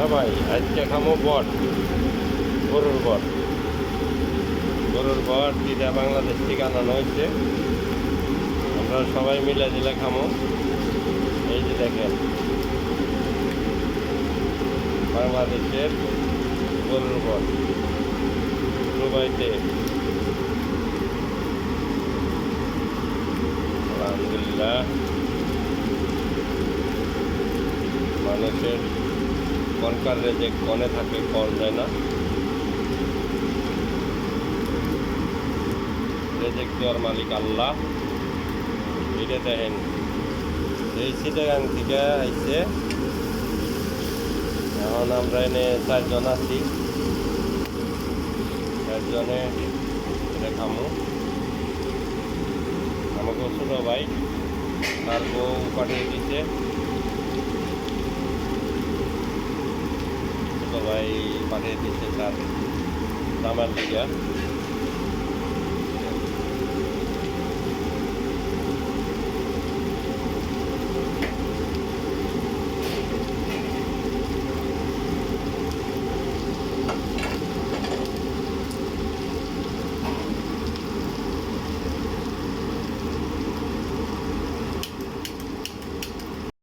হ্যাঁ ভাই, আজকে খামো বট, গরুর বট। গরুর বট, যেটা বাংলাদেশ থেকে আনানো হয়েছে। আমরা সবাই মিলে দিলে খামো। এই যে দেখেন, বাংলাদেশের গরুর বট, দুবাইতে। আলহামদুলিল্লাহ। মানুষের কনকার যে কনে থাকে কল যায় না। রেজেক দেওয়ার মালিক আল্লাহ। এটা দেখেন। এই সিটাগাং থেকে আইছে। এখন আমরা এনে চারজন আছি। চারজনে এটা খামু। আমাকে ছোটো ভাই, তার বউ পাঠিয়ে দিচ্ছে ছোটো ভাই পাঠিয়ে দিচ্ছে তার দামার দিকে